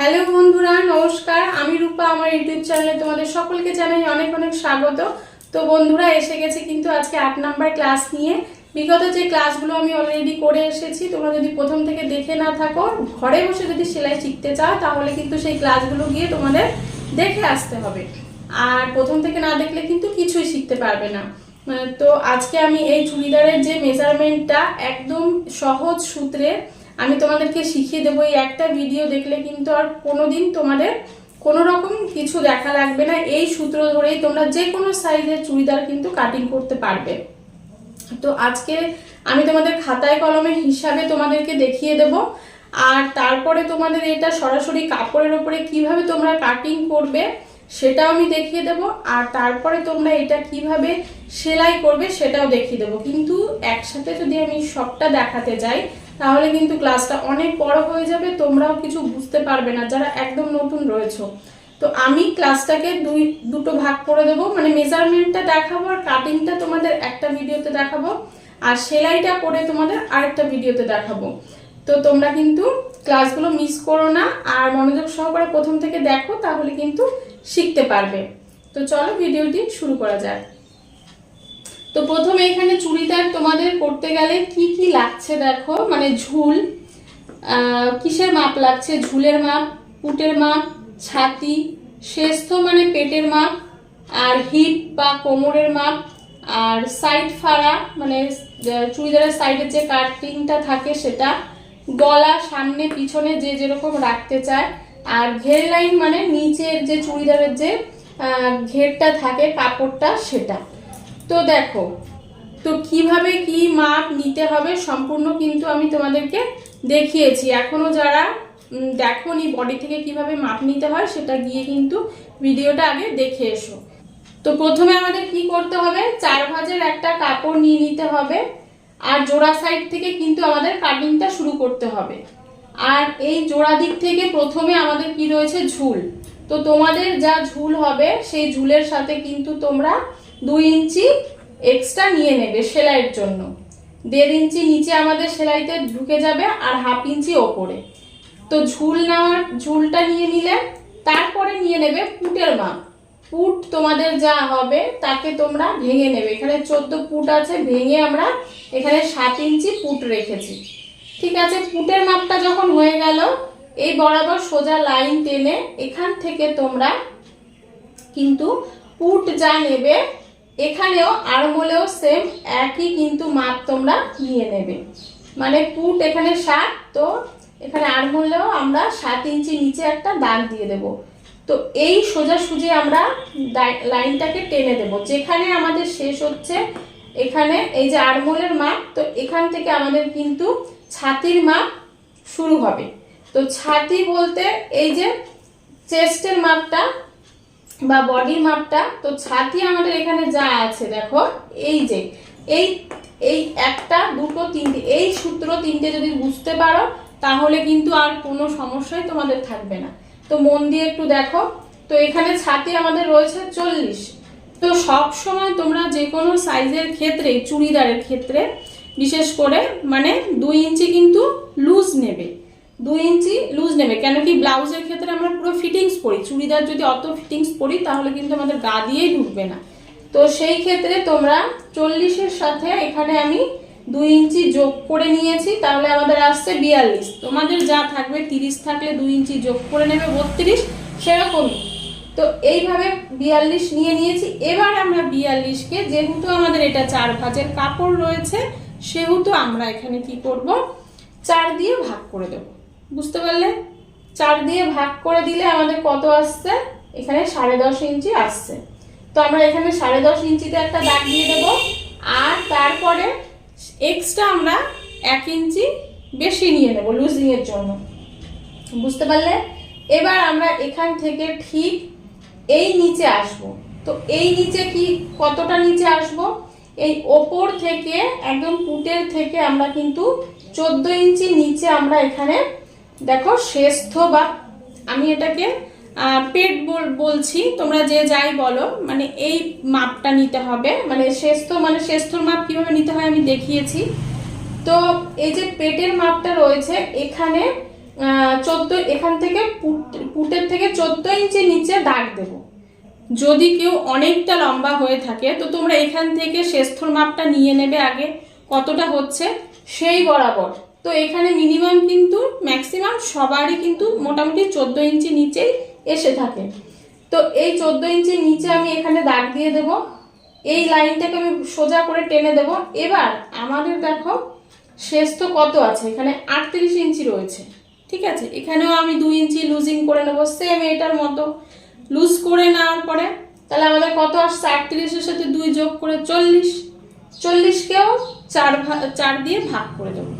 Hello বন্ধুরা, নমস্কার। আমি রূপা, আমার ইউটিউব চ্যানেলে তোমাদের সকলকে জানাই অনেক অনেক স্বাগত। তো বন্ধুরা, এসে গেছে কিন্তু আজকে আট নাম্বার ক্লাস নিয়ে। বিগত যে ক্লাসগুলো আমি অলরেডি করে এসেছি, তোমরা যদি প্রথম থেকে দেখে না থাকো, ঘরে বসে যদি সেলাই শিখতে চাও, তাহলে কিন্তু সেই ক্লাসগুলো গিয়ে তোমাদের দেখে আসতে হবে। আর প্রথম থেকে না দেখলে কিন্তু কিছুই শিখতে পারবে না। তো আজকে আমি এই চুড়িদারের যে মেজারমেন্টটা একদম সহজ সূত্রে আমি তোমাদেরকে শিখিয়ে দেবো, এই একটা ভিডিও দেখলে কিন্তু আর কোনোদিন তোমাদের কোনো রকম কিছু দেখা লাগবে না। এই সূত্র ধরেই তোমরা যে কোনো সাইজের চুড়িদার কিন্তু কাটিং করতে পারবে। তো আজকে আমি তোমাদের খাতায় কলমে হিসাবে তোমাদেরকে দেখিয়ে দেব, আর তারপরে তোমাদের এটা সরাসরি কাপড়ের ওপরে কীভাবে তোমরা কাটিং করবে সেটাও আমি দেখিয়ে দেব, আর তারপরে তোমরা এটা কীভাবে সেলাই করবে সেটাও দেখিয়ে দেবো। কিন্তু একসাথে যদি আমি সবটা দেখাতে যাই তাহলে কিন্তু ক্লাসটা অনেক বড় হয়ে যাবে, তোমরাও কিছু বুঝতে পারবে না, যারা একদম নতুন রয়েছো। তো আমি ক্লাসটাকে দুই, দুটো ভাগ করে দেবো মানে মেজারমেন্টটা দেখাবো আর কাটিংটা তোমাদের একটা ভিডিওতে দেখাবো, আর সেলাইটা করে তোমাদের আরেকটা ভিডিওতে দেখাবো। তো তোমরা কিন্তু ক্লাসগুলো মিস করো না, আর মনোযোগ সহকারে প্রথম থেকে দেখো, তাহলে কিন্তু শিখতে পারবে। তো চলো ভিডিওটি শুরু করা যাক। তো প্রথমে এখানে চুড়িদার তোমাদের করতে গেলে কি কি লাগছে দেখো? মানে ঝুল কিসের মাপ লাগছে? ঝুলের মাপ, পুটের মাপ, ছাতি শেস্থ মানে পেটের মাপ, আর হিপ বা কোমরের মাপ, আর সাইড ফাড়া মানে চুড়িদারের সাইডের যে কাটিংটা থাকে সেটা, গলা, সামনে, পিছনে যে যেরকম রাখতে চায়, আর ঘের লাইন মানে নিচের যে চুড়িদারের যে ঘেরটা থাকে, কাপড়টা, সেটা। তো দেখো তো কীভাবে কি মাপ নিতে হবে সম্পূর্ণ কিন্তু আমি তোমাদেরকে দেখিয়েছি। এখনও যারা উম, দেখোনি বডি থেকে কীভাবে মাপ নিতে হয় সেটা গিয়ে কিন্তু ভিডিওটা আগে দেখে এসো। তো প্রথমে আমাদের কি করতে হবে চার ভাঁজের একটা কাপড় নিয়ে নিতে হবে আর জোড়া সাইড থেকে কিন্তু আমাদের কাটিংটা শুরু করতে হবে। আর এই জোড়া দিক থেকে প্রথমে আমাদের কি রয়েছে ঝুল। তো তোমাদের যা ঝুল হবে সেই ঝুলের সাথে কিন্তু তোমরা দুই ইঞ্চি এক্সট্রা নিয়ে নেবে সেলাইয়ের জন্য। দেড় ইঞ্চি নিচে আমাদের সেলাইতে ঢুকে যাবে আর হাফ ইঞ্চি ওপরে। তো ঝুল নেওয়ার, ঝুলটা নিয়ে নিলে তারপরে নিয়ে নেবে পুটের মাপ। পুট তোমাদের যা হবে তাকে তোমরা ভেঙে নেবে। এখানে চোদ্দ পুট আছে, ভেঙে আমরা এখানে সাত ইঞ্চি পুট রেখেছি। ঠিক আছে, পুটের মাপটা যখন হয়ে গেল, এই বরাবর সোজা লাইন টেনে এখান থেকে তোমরা কিন্তু পুট যা নেবে এখানেও আড়মোলেও সেম একই কিন্তু মাপ তোমরা নিয়ে নেবে। মানে পুট এখানে সাত তো এখানে আড়মোলেও আমরা সাত ইঞ্চি নিচে একটা দাগ দিয়ে দেব। তো এই সোজাসুজি আমরা দাই- লাইনটাকে টেনে দেব। যেখানে আমাদের শেষ হচ্ছে, এখানে এই যে আড়মোলের মাপ, তো এখান থেকে আমাদের কিন্তু ছাতির মাপ শুরু হবে। তো ছাতি বলতে এই যে চেস্টের মাপটা বা বডির মাপটা তো ছাতি আমাদের এখানে যা আছে, দেখো, এই যে, এই এই একটা, দুটো, তিনটে, এই সূত্র তিনটে যদি বুঝতে পারো, তাহলে কিন্তু আর কোনো সমস্যাই তোমাদের থাকবে না। তো মন দিয়ে একটু দেখো, তো এখানে ছাতি আমাদের রয়েছে চল্লিশ। তো সব সময় তোমরা যে কোনো সাইজের ক্ষেত্রে, চুড়িদারের ক্ষেত্রে, বিশেষ করে মানে দুই ইঞ্চি কিন্তু লুজ নেবে। দুই ইঞ্চি লুজ নেবে। কেন কি ব্লাউজের ক্ষেত্রে আমরা পুরো ফিটিংস পরি। চুড়িদার যদি অত ফিটিংস পরি, তাহলে কিন্তু আমাদের গা দিয়েই ঢুকবে না। তো সেই ক্ষেত্রে তোমরা চল্লিশের সাথে এখানে আমি দুই ইঞ্চি যোগ করে নিয়েছি, তাহলে আমাদের আসছে বিয়াল্লিশ। তোমাদের যা থাকবে, তিরিশ থাকলে দুই ইঞ্চি যোগ করে নেবে বত্রিশ, সেরকমই। তো এইভাবে বিয়াল্লিশ নিয়ে নিয়েছি। এবার আমরা বিয়াল্লিশকে, যেহেতু আমাদের এটা চার ভাঁজের কাপড় রয়েছে, সেহেতু আমরা এখানে কি করব? চার দিয়ে ভাগ করে দেব। বুঝতে পারলে? চার দিয়ে ভাগ করে দিলে আমাদের কত আসছে? এখানে সাড়ে দশ ইঞ্চি আসছে। তো আমরা এখানে সাড়ে দশ ইঞ্চিতে একটা দাগ দিয়ে দেব। আর তারপরে এক্সট্রা আমরা এক ইঞ্চি বেশি নিয়ে নেব লুজিংয়ের জন্য। বুঝতে পারলে? এবার আমরা এখান থেকে ঠিক এই নিচে আসব। তো এই নিচে কি কতটা নিচে আসব? এই ওপর থেকে একদম পুটের থেকে আমরা কিন্তু চোদ্দ ইঞ্চি নিচে আমরা এখানে দেখো, শ্রেষ্ঠ বা আমি এটাকে পেট বল- বলছি, তোমরা যে যাই বলো মানে এই মাপটা নিতে হবে। মানে শ্রেষ্ঠ মানে শেষ্ঠর মাপ কীভাবে নিতে হয় আমি দেখিয়েছি। তো এই যে পেটের মাপটা রয়েছে, এখানে চোদ্দ, এখান থেকে পুট- পুটের থেকে চোদ্দ ইঞ্চি নিচে দাগ দেব। যদি কেউ অনেকটা লম্বা হয়ে থাকে, তো তোমরা এখান থেকে শেষথর মাপটা নিয়ে নেবে আগে, কতটা হচ্ছে, সেই বরাবর। তো এখানে মিনিমাম কিন্তু ম্যাক্সিমাম সবারই কিন্তু মোটামুটি চোদ্দ ইঞ্চি নিচেই এসে থাকে। তো এই চোদ্দ ইঞ্চি নিচে আমি এখানে দাগ দিয়ে দেব। এই লাইনটাকে আমি সোজা করে টেনে দেব। এবার আমাদের দেখো, শেষ তো কত আছে? এখানে আটত্রিশ ইঞ্চি রয়েছে। ঠিক আছে? এখানেও আমি দুই ইঞ্চি লুজিং করে নেব সেম এটার মতো। লুজ করে নেওয়ার পরে, তাহলে আমাদের কত আসছে? আটত্রিশের সাথে দুই যোগ করে চল্লিশ। চল্লিশকেও চার চার দিয়ে ভাগ করে দেবো।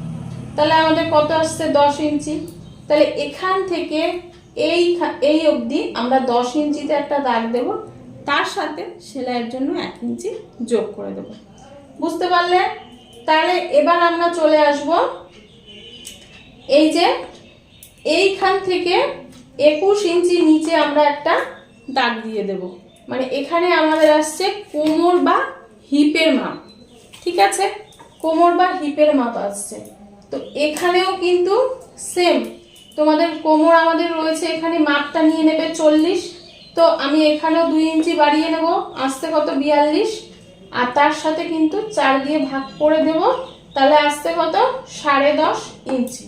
তাহলে আমাদের কত আসছে? দশ ইঞ্চি। তাহলে এখান থেকে এই এই অবধি আমরা দশ ইঞ্চিতে একটা দাগ দেব। তার সাথে সেলাইয়ের জন্য এক ইঞ্চি যোগ করে দেব। বুঝতে পারলে? তাহলে এবার আমরা চলে আসব। এই যে এইখান থেকে একুশ ইঞ্চি নিচে আমরা একটা দাগ দিয়ে দেব। মানে এখানে আমাদের আসছে কোমর বা হিপের মাপ। ঠিক আছে? কোমর বা হিপের মাপ আসছে। তো এখানেও কিন্তু সেম তোমাদের কোমর আমাদের রয়েছে এখানে, মাপটা নিয়ে নেবে চল্লিশ। তো আমি এখানেও দুই ইঞ্চি বাড়িয়ে নেব, আসতে কত? বিয়াল্লিশ। আর তার সাথে কিন্তু চার দিয়ে ভাগ করে দেব, তাহলে আসতে কত? সাড়ে দশ ইঞ্চি।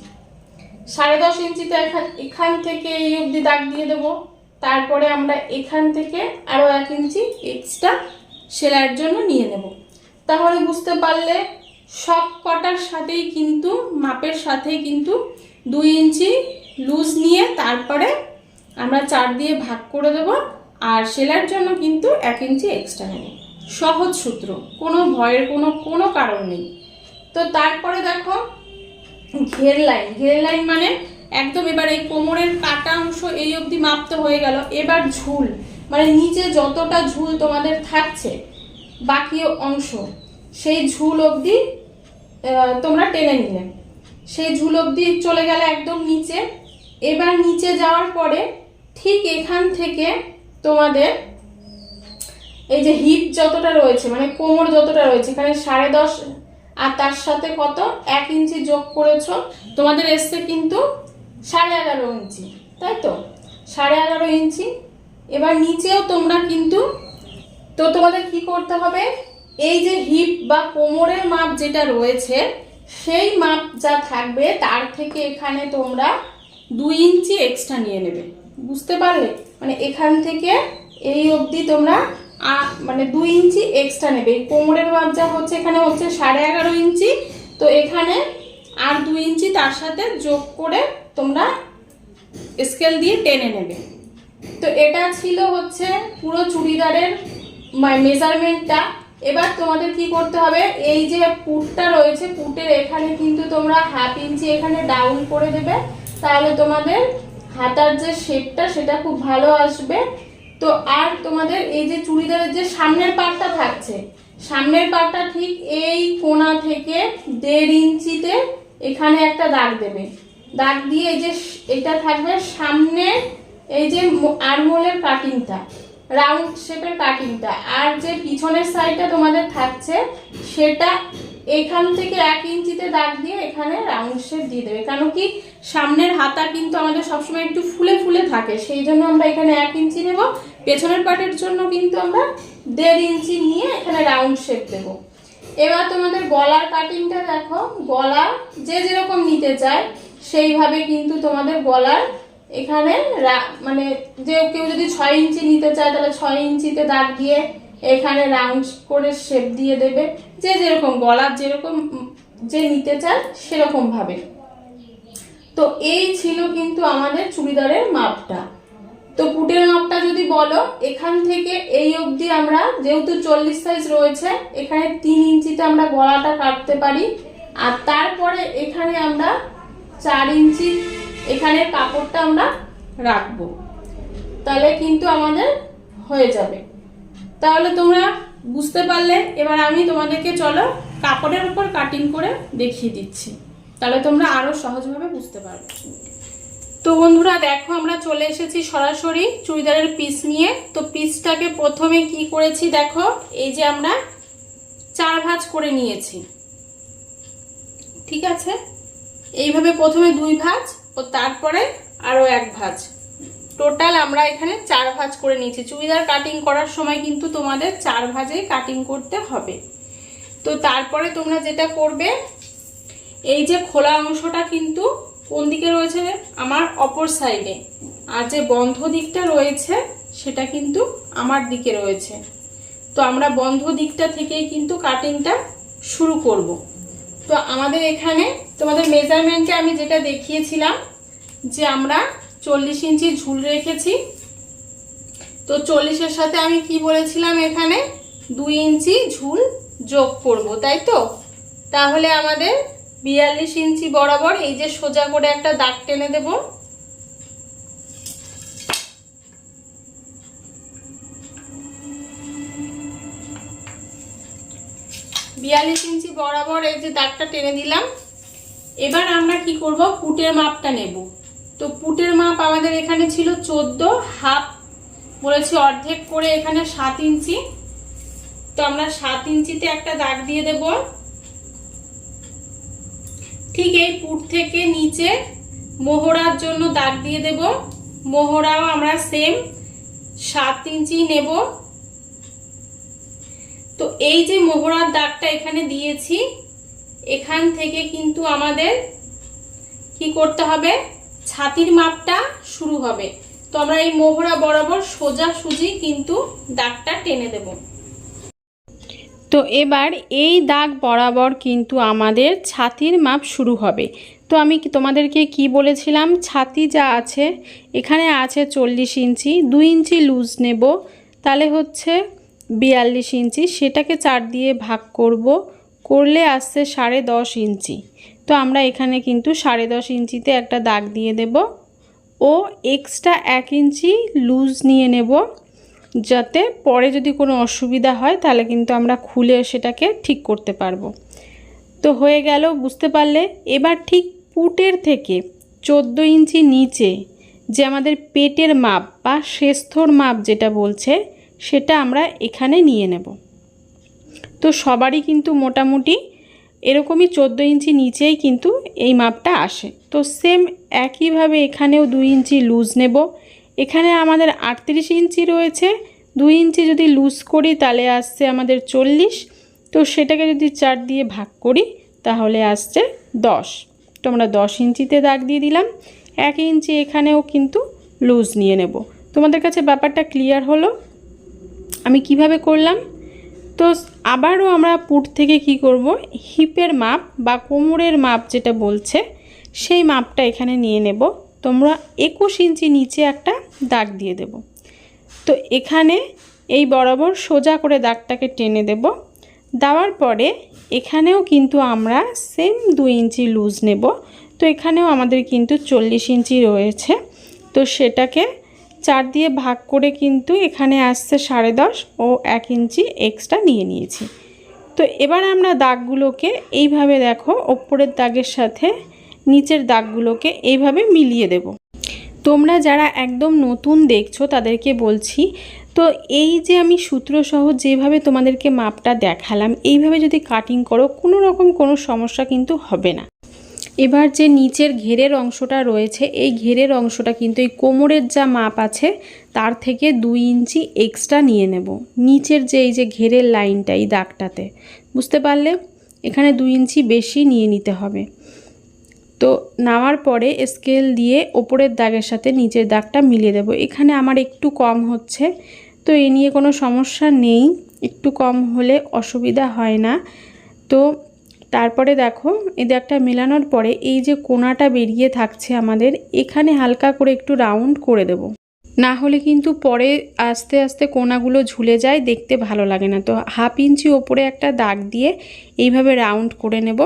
সাড়ে দশ ইঞ্চিতে এখান এখান থেকে এই অবধি দাগ দিয়ে দেব। তারপরে আমরা এখান থেকে আরও এক ইঞ্চি এক্সট্রা সেলাইয়ের জন্য নিয়ে নেব। তাহলে বুঝতে পারলে সব কটার সাথেই কিন্তু, মাপের সাথেই কিন্তু দুই ইঞ্চি লুজ নিয়ে তারপরে আমরা চার দিয়ে ভাগ করে দেব আর সেলাইয়ের জন্য কিন্তু এক ইঞ্চি এক্সট্রা নেব। সহজ সূত্র, কোনো ভয়ের কোনো কোনো কারণ নেই। তো তারপরে দেখো, ঘের লাইন ঘের লাইন মানে একদম এবার এই কোমরের কাটা অংশ এই অবধি মাপতে হয়ে গেল, এবার ঝুল মানে নিচে যতটা ঝুল তোমাদের থাকছে, বাকি অংশ, সেই ঝুল অবধি তোমরা টেনে নিলে। সেই ঝুল অবধি চলে গেলে একদম নিচে। এবার নিচে যাওয়ার পরে ঠিক এখান থেকে তোমাদের এই যে হিপ যতটা রয়েছে মানে কোমর যতটা রয়েছে, এখানে সাড়ে দশ আর তার সাথে কত? এক ইঞ্চি যোগ করেছ। তোমাদের এসছে কিন্তু সাড়ে এগারো ইঞ্চি, তাই তো? সাড়ে এগারো ইঞ্চি। এবার নিচেও তোমরা কিন্তু, তো তোমাদের কি করতে হবে? এই যে হিপ বা কোমরের মাপ যেটা রয়েছে, সেই মাপ যা থাকবে তার থেকে এখানে তোমরা দুই ইঞ্চি এক্সট্রা নিয়ে নেবে। বুঝতে পারলে? মানে এখান থেকে এই অবধি তোমরা মানে দুই ইঞ্চি এক্সট্রা নেবে। কোমরের মাপ যা হচ্ছে এখানে হচ্ছে সাড়ে এগারো ইঞ্চি। তো এখানে আর দুই ইঞ্চি তার সাথে যোগ করে তোমরা স্কেল দিয়ে টেনে নেবে। তো এটা ছিল হচ্ছে পুরো চুড়িদারের মেজারমেন্টটা এবার তোমাদের কি করতে হবে? এই যে পুটটা রয়েছে, পুটের এখানে কিন্তু তোমরা হাফ ইঞ্চি এখানে ডাউন করে দেবে। তাহলে তোমাদের হাতার যে শেপটা সেটা খুব ভালো আসবে। তো আর তোমাদের এই যে চুড়িদারের যে সামনের পাটটা থাকছে, সামনের পাটটা ঠিক এই কোনা থেকে দেড় ইঞ্চিতে এখানে একটা দাগ দেবে। দাগ দিয়ে এই যে এটা থাকবে সামনে এই যে আরমোলের কাটিংটা রাউন্ড শেপের কাটিংটা। আর যে পিছনের সাইডটা তোমাদের থাকছে, সেটা এখান থেকে এক ইঞ্চিতে দাগ দিয়ে এখানে রাউন্ড শেপ দিয়ে দেবে। কারণ কি সামনের হাতা কিন্তু আমাদের সবসময় একটু ফুলে ফুলে থাকে, সেই জন্য আমরা এখানে এক ইঞ্চি নেব। পেছনের পার্টের জন্য কিন্তু আমরা দেড় ইঞ্চি নিয়ে এখানে রাউন্ড শেপ দেবো। এবার তোমাদের গলার কাটিংটা দেখো। গলা যে যেরকম নিতে চায়, সেইভাবে কিন্তু তোমাদের গলার এখানে মানে যে কেউ যদি ছয় ইঞ্চি নিতে চায়, তাহলে ছয় ইঞ্চিতে দাগ দিয়ে এখানে রাউন্ড করে শেপ দিয়ে দেবে। যে যেরকম গলার যেরকম, যে নিতে চায়, সেরকম ভাবে। তো এই ছিল কিন্তু আমাদের চুড়িদারের মাপটা। তো পুটের মাপটা যদি বলো, এখান থেকে এই অবধি আমরা যেহেতু চল্লিশ সাইজ রয়েছে, এখানে তিন ইঞ্চিতে আমরা গলাটা কাটতে পারি। আর তারপরে এখানে আমরা চার ইঞ্চি এখানে কাপড়টা আমরা রাখব। তাহলে কিন্তু আমাদের হয়ে যাবে। তাহলে তোমরা বুঝতে পারলে, এবার আমি তোমাদেরকে চলো কাপড়ের উপর কাটিং করে দেখিয়ে দিচ্ছি। তাহলে তোমরা আরও সহজভাবে বুঝতে পারবে। তো বন্ধুরা, দেখো আমরা চলে এসেছি সরাসরি চুড়িদারের পিস নিয়ে। তো পিসটাকে প্রথমে কি করেছি দেখো? এই যে আমরা চার ভাঁজ করে নিয়েছি। ঠিক আছে? এইভাবে প্রথমে দুই ভাঁজ ও তারপরে আরও এক ভাঁজ। টোটাল আমরা এখানে চার ভাঁজ করে নিয়েছি। চুড়িদার কাটিং করার সময় কিন্তু তোমাদের চার ভাঁজে কাটিং করতে হবে। তো তারপরে তোমরা যেটা করবে, এই যে খোলা অংশটা কিন্তু কোন দিকে রয়েছে? আমার অপর সাইডে আর যে বন্ধ দিকটা রয়েছে, সেটা কিন্তু আমার দিকে রয়েছে। তো আমরা বন্ধ দিকটা থেকেই কিন্তু কাটিংটা শুরু করব। তো আমাদের এখানে তোমাদের মেজারমেন্টে আমি যেটা দেখিয়েছিলাম, যে আমরা চল্লিশ ইঞ্চি ঝুল রেখেছি। তো চল্লিশের সাথে আমি কি বলেছিলাম এখানে? দুই ইঞ্চি ঝুল যোগ করব, তাই তো? তাহলে আমাদের বিয়াল্লিশ ইঞ্চি বরাবর এই যে সোজা করে একটা দাগ টেনে দেব। বিয়াল্লিশ ইঞ্চি বরাবর এই যে দাগটা টেনে দিলাম। এবার আমরা কি করব? পুটের মাপটা নেব। তো পুটের মাপ আমাদের এখানে ছিল চোদ্দ, হাফ বলেছি অর্ধেক করে এখানে সাত ইঞ্চি। তো আমরা সাত ইঞ্চিতে একটা দাগ দিয়ে দেব। ঠিক এই পুট থেকে নিচে মোহরার জন্য দাগ দিয়ে দেব। মোহরাও আমরা সেম সাত ইঞ্চি নেব। তো এই যে মোহরার দাগটা এখানে দিয়েছি, এখান থেকে কিন্তু আমাদের কি করতে হবে? ছাতির মাপটা শুরু হবে। তো আমরা এই মোহরা বরাবর সোজা সুজি কিন্তু দাগটা টেনে দেব। তো এবার এই দাগ বরাবর কিন্তু আমাদের ছাতির মাপ শুরু হবে। তো আমি তোমাদেরকে কি বলেছিলাম? ছাতি যা আছে, এখানে আছে চল্লিশ ইঞ্চি, দুই ইঞ্চি লুজ নেব। তাহলে হচ্ছে বিয়াল্লিশ ইঞ্চি, সেটাকে চার দিয়ে ভাগ করব। করলে আসছে সাড়ে দশ ইঞ্চি। তো আমরা এখানে কিন্তু সাড়ে দশ ইঞ্চিতে একটা দাগ দিয়ে দেব। ও এক্সট্রা এক ইঞ্চি লুজ নিয়ে নেব। যাতে পরে যদি কোনো অসুবিধা হয়, তাহলে কিন্তু আমরা খুলে সেটাকে ঠিক করতে পারব। তো হয়ে গেল, বুঝতে পারলে? এবার ঠিক পুটের থেকে চোদ্দ ইঞ্চি নিচে যে আমাদের পেটের মাপ বা শেস্থর মাপ যেটা বলছে সেটা আমরা এখানে নিয়ে নেব। তো সবারই কিন্তু মোটামুটি এরকমই চোদ্দ ইঞ্চি নিচেই কিন্তু এই মাপটা আসে। তো সেম একইভাবে এখানেও দুই ইঞ্চি লুজ নেব। এখানে আমাদের আটত্রিশ ইঞ্চি রয়েছে। দুই ইঞ্চি যদি লুজ করি তাহলে আসছে আমাদের চল্লিশ। তো সেটাকে যদি চার দিয়ে ভাগ করি তাহলে আসছে দশ। তো আমরা দশ ইঞ্চিতে দাগ দিয়ে দিলাম। এক ইঞ্চি এখানেও কিন্তু লুজ নিয়ে নেব। তোমাদের কাছে ব্যাপারটা ক্লিয়ার হলো? আমি কীভাবে করলাম? তো আবারও আমরা পুট থেকে কি করব? হিপের মাপ বা কোমরের মাপ যেটা বলছে, সেই মাপটা এখানে নিয়ে নেব। তোমরা একুশ ইঞ্চি নিচে একটা দাগ দিয়ে দেব। তো এখানে এই বরাবর সোজা করে দাগটাকে টেনে দেব। দেওয়ার পরে এখানেও কিন্তু আমরা সেম দুই ইঞ্চি লুজ নেব। তো এখানেও আমাদের কিন্তু চল্লিশ ইঞ্চি রয়েছে। তো সেটাকে চার দিয়ে ভাগ করে কিন্তু এখানে আসছে সাড়ে দশ ও এক ইঞ্চি এক্সট্রা নিয়ে নিয়েছি। তো এবার আমরা দাগগুলোকে এইভাবে দেখো, ওপরের দাগের সাথে নিচের দাগগুলোকে এইভাবে মিলিয়ে দেব। তোমরা যারা একদম নতুন দেখছ তাদেরকে বলছি, তো এই যে আমি সূত্রসহ যেভাবে তোমাদেরকে মাপটা দেখালাম, এইভাবে যদি কাটিং করো, কোনো রকম কোনো সমস্যা কিন্তু হবে না। এবার যে নিচের ঘেরের অংশটা রয়েছে, এই ঘেরের অংশটা কিন্তু এই কোমরের যা মাপ আছে, তার থেকে দুই ইঞ্চি এক্সট্রা নিয়ে নেব। নিচের যে এই যে ঘেরের লাইনটা, এই দাগটাতে। বুঝতে পারলে? এখানে দুই ইঞ্চি বেশি নিয়ে নিতে হবে। তো নামার পরে স্কেল দিয়ে ওপরের দাগের সাথে নিচের দাগটা মিলিয়ে দেব। এখানে আমার একটু কম হচ্ছে, তো এ নিয়ে কোনো সমস্যা নেই। একটু কম হলে অসুবিধা হয় না। তো তারপরে দেখো, এই একটা মেলানোর পরে এই যে কোনাটা বেরিয়ে থাকছে আমাদের, এখানে হালকা করে একটু রাউন্ড করে দেব। না হলে কিন্তু পরে আস্তে আস্তে কোনাগুলো ঝুলে যায়, দেখতে ভালো লাগে না। তো হাফ ইঞ্চি ওপরে একটা দাগ দিয়ে এইভাবে রাউন্ড করে নেব।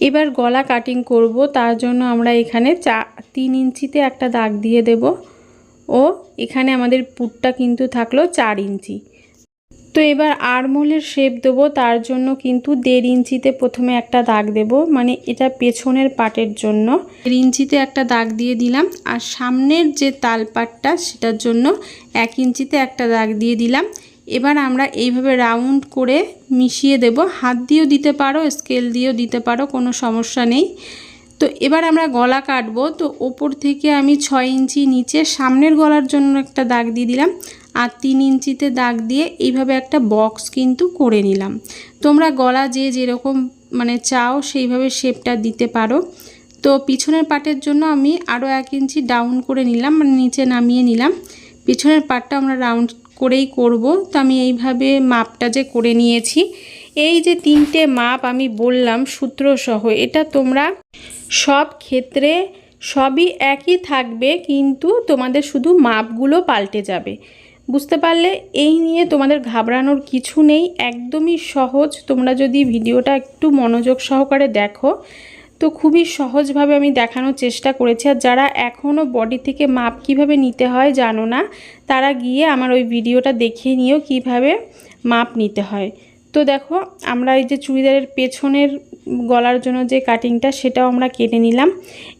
এবার গলা কাটিং করব, তার জন্য আমরা এখানে চা, তিন ইঞ্চিতে একটা দাগ দিয়ে দেব। ও, এখানে আমাদের পুটটা কিন্তু থাকল চার ইঞ্চি। তো এবার আরমোলের শেপ দেবো, তার জন্য কিন্তু দেড় ইঞ্চিতে প্রথমে একটা দাগ দেব মানে এটা পেছনের পাটের জন্য। দেড় ইঞ্চিতে একটা দাগ দিয়ে দিলাম, আর সামনের যে তালপাটটা সেটার জন্য এক ইঞ্চিতে একটা দাগ দিয়ে দিলাম। এবার আমরা এইভাবে রাউন্ড করে মিশিয়ে দেব, হাত দিয়েও দিতে পারো, স্কেল দিয়েও দিতে পারো, কোনো সমস্যা নেই। তো এবার আমরা গলা কাটবো, তো ওপর থেকে আমি ছয় ইঞ্চি নিচে সামনের গলার জন্য একটা দাগ দিয়ে দিলাম আর তিন ইঞ্চিতে দাগ দিয়ে এইভাবে একটা বক্স কিন্তু করে নিলাম। তোমরা গলা যে যেরকম মানে চাও সেইভাবে শেপটা দিতে পারো। তো পিছনের পাটের জন্য আমি আরও এক ইঞ্চি ডাউন করে নিলাম মানে নিচে নামিয়ে নিলাম। পিছনের পাটটা আমরা রাউন্ড করেই করব। তো আমি এইভাবে মাপটা যে করে নিয়েছি। এই যে তিনটে মাপ আমি বললাম সূত্রসহ এটা তোমরা সব ক্ষেত্রে সবই একই থাকবে, কিন্তু তোমাদের শুধু মাপগুলো পাল্টে যাবে। বুঝতে পারলে এই নিয়ে তোমাদের ঘাবড়ানোর কিছু নেই, একদমই সহজ। তোমরা যদি ভিডিওটা একটু মনোযোগ সহকারে দেখো, তো খুবই সহজভাবে আমি দেখানোর চেষ্টা করেছি। আর যারা এখনও বডি থেকে মাপ কীভাবে নিতে হয় জানো না, তারা গিয়ে আমার ওই ভিডিওটা দেখিয়ে নিও কীভাবে মাপ নিতে হয়। তো দেখো, আমরা এই যে চুড়িদারের পেছনের গলার জন্য যে কাটিংটা, সেটাও আমরা কেটে নিলাম।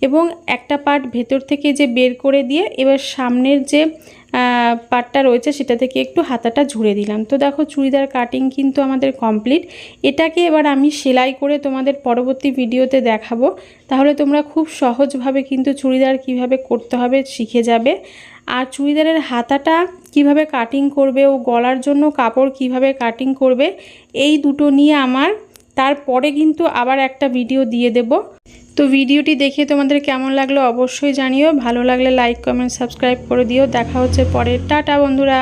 এবং একটা পার্ট ভেতর থেকে যে বের করে দিয়ে, এবার সামনের যে পার্টটা রয়েছে সেটা থেকে একটু হাতাটা ঝুড়ে দিলাম। তো দেখো চুড়িদার কাটিং কিন্তু আমাদের কমপ্লিট এটাকে এবার আমি সেলাই করে তোমাদের পরবর্তী ভিডিওতে দেখাবো। তাহলে তোমরা খুব সহজভাবে কিন্তু চুড়িদার কীভাবে করতে হবে শিখে যাবে। আর চুড়িদারের হাতাটা কীভাবে কাটিং করবে ও গলার জন্য কাপড় কীভাবে কাটিং করবে, এই দুটো নিয়ে আমার, তারপরে কিন্তু আবার একটা ভিডিও দিয়ে দেব। তো ভিডিওটি দেখে তোমাদের কেমন লাগল অবশ্যই জানিও। ভালো লাগলে লাইক কমেন্ট সাবস্ক্রাইব করে দিও। দেখা হচ্ছে পরে। টাটা বন্ধুরা।